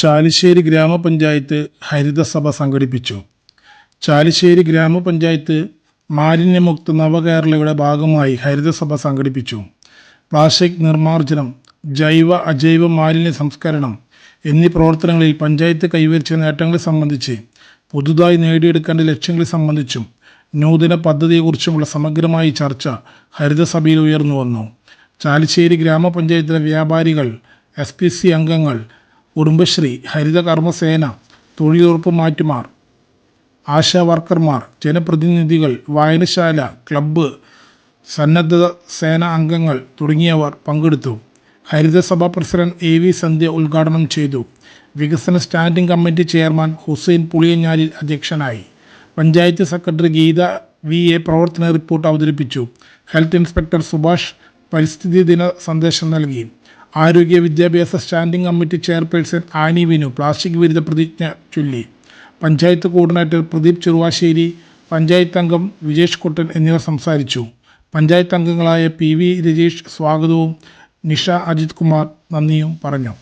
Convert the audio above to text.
ചാലിശ്ശേരി ഗ്രാമപഞ്ചായത്ത് ഹരിതസഭ സംഘടിപ്പിച്ചു. ചാലിശ്ശേരി ഗ്രാമപഞ്ചായത്ത് മാലിന്യമുക്ത നവകേരളയുടെ ഭാഗമായി ഹരിതസഭ സംഘടിപ്പിച്ചു. പ്ലാസ്റ്റിക് നിർമ്മാർജനം ജൈവ അജൈവ മാലിന്യ സംസ്കരണം എന്നീ പ്രവർത്തനങ്ങളിൽ പഞ്ചായത്ത് കൈവരിച്ച നേട്ടങ്ങളെ സംബന്ധിച്ച് പുതുതായി നേടിയെടുക്കേണ്ട ലക്ഷ്യങ്ങളെ സംബന്ധിച്ചും നൂതന പദ്ധതിയെക്കുറിച്ചുമുള്ള സമഗ്രമായ ചർച്ച ഹരിതസഭയിൽ ഉയർന്നു വന്നു ചാലിശ്ശേരി ഗ്രാമപഞ്ചായത്തിലെ വ്യാപാരികൾ എസ് പി സി അംഗങ്ങൾ കുടുംബശ്രീ ഹരിതകർമ്മസേന തൊഴിലുറപ്പ് മാറ്റുമാർ ആശാ വർക്കർമാർ ജനപ്രതിനിധികൾ വായനശാല ക്ലബ്ബ് സന്നദ്ധ സേന അംഗങ്ങൾ തുടങ്ങിയവർ പങ്കെടുത്തു. ഹരിതസഭ പ്രസിഡന്റ് എ വി സന്ധ്യ ഉദ്ഘാടനം ചെയ്തു. വികസന standing committee chairman Hussain Puliyanjalil അധ്യക്ഷനായി. Panchayat secretary Geetha V A പ്രവർത്തന റിപ്പോർട്ട് അവതരിപ്പിച്ചു. ഹെൽത്ത് ഇൻസ്പെക്ടർ സുഭാഷ് പരിസ്ഥിതി ദിന സന്ദേശം നൽകി. ആരോഗ്യ വിദ്യാഭ്യാസ standing committee chairperson Annie Vinu plastic വിരുദ്ധ പ്രതിജ്ഞ ചൊല്ലി. പഞ്ചായത്ത് കോർഡിനേറ്റർ പ്രദീപ് ചെറുവാശ്ശേരി പഞ്ചായത്ത് അംഗം വിജേഷ് കുട്ടൻ എന്നിവർ സംസാരിച്ചു. പഞ്ചായത്ത് അംഗങ്ങളായ പി വി രജീഷ് സ്വാഗതവും നിഷ അജിത് കുമാർ നന്ദിയും പറഞ്ഞു.